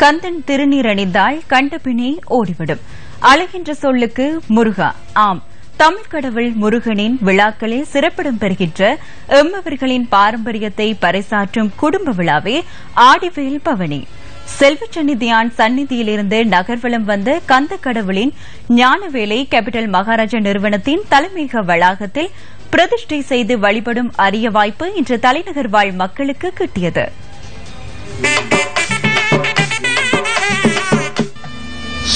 கந்தன் திருநீர் அணிந்தால் கண்டபினே ஓடிவிடும். அழகின்ற சொல்லுக்கு முருகா. ஆம். தமிழ் கடவுள் முருகனின் விழாக்களில் சிறப்பிடம் பெறுகின்ற எம்மவர்களின் பாரம்பரியத்தை பறைசாற்றும் குடும்ப விழாவே ஆடிவேல் பவனி. செல்வச்சன்னிதியான் சந்நிதியிலிருந்து நகர்வலம் வந்த கந்த கடவுளின் ஞானவேலை கேபிட்டல் மகாராஜா நிறுவனத்தின் தலைமையக வளாகத்தில் பிரதிஷ்டை செய்து வழிபடும் அரிய வாய்ப்பு இன்று தலைநகர் வாழ் மக்களுக்கு கிட்டியது.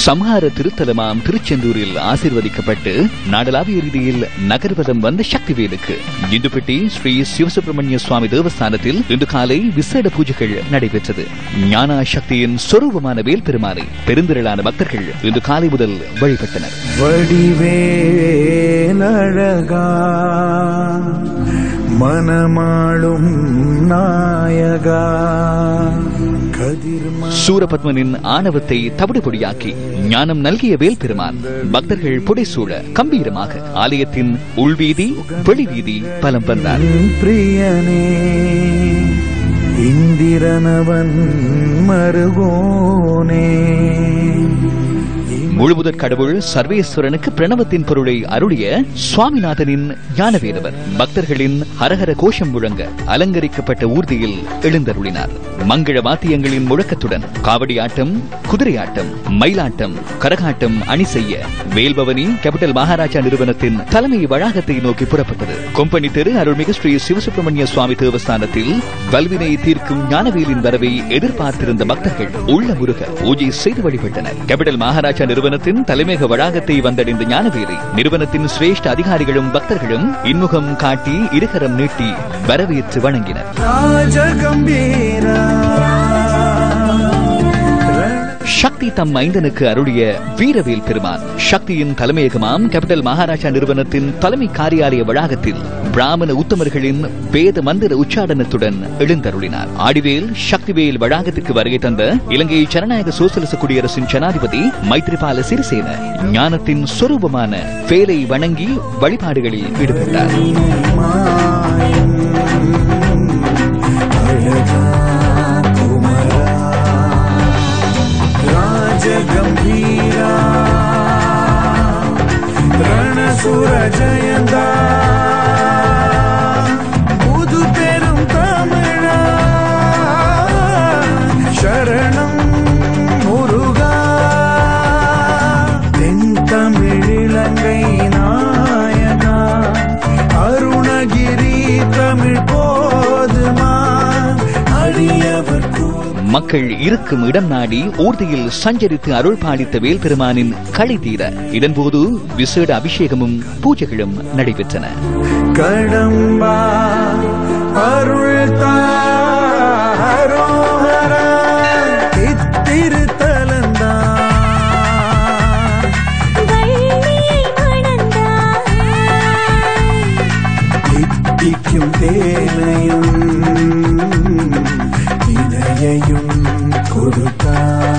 சம்ஹார திருத்தலமாம் திருச்செந்தூரில் ஆசிர்வதிக்கப்பட்டு நாடளாவிய ரீதியில் நகர்வதம் வந்த சக்திவேலுக்கு. இந்துப்பட்டி ஸ்ரீ சிவசுப்பிரமணிய சுவாமி தேவஸ்தானத்தில் இன்று காலை விசேட பூஜைகள் நடைபெற்றது. ஞானா சக்தியின் சொரூபமான வேல் பெருமானை பெருந்திரளான பக்தர்கள் இன்று காலை முதல் வழிபட்டனர். வடிவேலழகா மனமாளும் நாயகா. சூரபத்மனின் ஆணவத்தை தவிடுபொடியாக்கி ஞானம் நல்கிய வேல் பெருமான் பக்தர்கள் புடைசூழ கம்பீரமாக ஆலயத்தின் உள்வீதி வெளிவீதி பலம் வந்தார் பிரியனே இந்திரனவன் மருகோனே. முழுமுதற் கடவுள் சர்வேஸ்வரனுக்கு பிரணவத்தின் பொருளை அருளிய சுவாமிநாதனின் ஞானவேதவர். பக்தர்களின் ஹரஹர கோஷம் முழங்க அலங்கரிக்கப்பட்ட ஊர்தியில் எழுந்தருளினார். மங்கள வாத்தியங்களின் முழக்கத்துடன் காவடி ஆட்டம் குதிரை ஆட்டம் மயிலாட்டம் கரகாட்டம் அணி செய்ய வேல்பவனி கேபிட்டல் மகாராஜா நிறுவனத்தின் தலைமை வளாகத்தை நோக்கி புறப்பட்டது. கொம்பனி தெரு அருள்மிகு ஸ்ரீ சிவசுப்பிரமணிய சுவாமி தேவஸ்தானத்தில் வல்வினை தீர்க்கும் ஞானவேலின் வரவை எதிர்பார்த்திருந்த பக்தர்கள் உள்ள முருக பூஜை செய்து வழிபட்டனர். கேபிட்டல் மகாராஜா நிறுவனத்தின் தலைமையக வளாகத்தை வந்தடைந்த ஞானவேலை நிறுவனத்தின் சிரேஷ்ட அதிகாரிகளும் பக்தர்களும் இன்முகம் காட்டி இருகரம் நீட்டி வரவேற்று வணங்கினர். ராஜகம்பீரா. சக்தி தம் மைந்தனுக்கு அருளிய வீரவேல் பெருமான். சக்தியின் தலைமையகமாம் கேபிட்டல் மகாராஜா நிறுவனத்தின் தலைமை காரியாலய வளாகத்தில் பிராமண உத்தமர்களின் வேத மந்திர உச்சாடனத்துடன் எழுந்தருளினார். ஆடிவேல் சக்திவேல் வளாகத்திற்கு வருகை தந்த இலங்கை ஜனநாயக சோசலிச குடியரசின் ஜனாதிபதி மைத்ரிபால சிறிசேன ஞானத்தின் சொரூபமான வேலை வணங்கி வழிபாடுகளில் ஈடுபட்டார். ரணசுர ஜெயந்தா புது பெரும் தமிழா சரணம் முருகா. தென் தமிழிலங்கை மக்கள் இருக்கும் இடம் நாடி ஊர்தியில் சஞ்சரித்து அருள் பாலித்த வேல்பெருமானின் களி தீர. இதன்போது விசேட அபிஷேகமும் பூஜைகளும் நடைபெற்றன. கடம்பா തിക്കും തേനയും ഇനയും കൊടുക്കാം.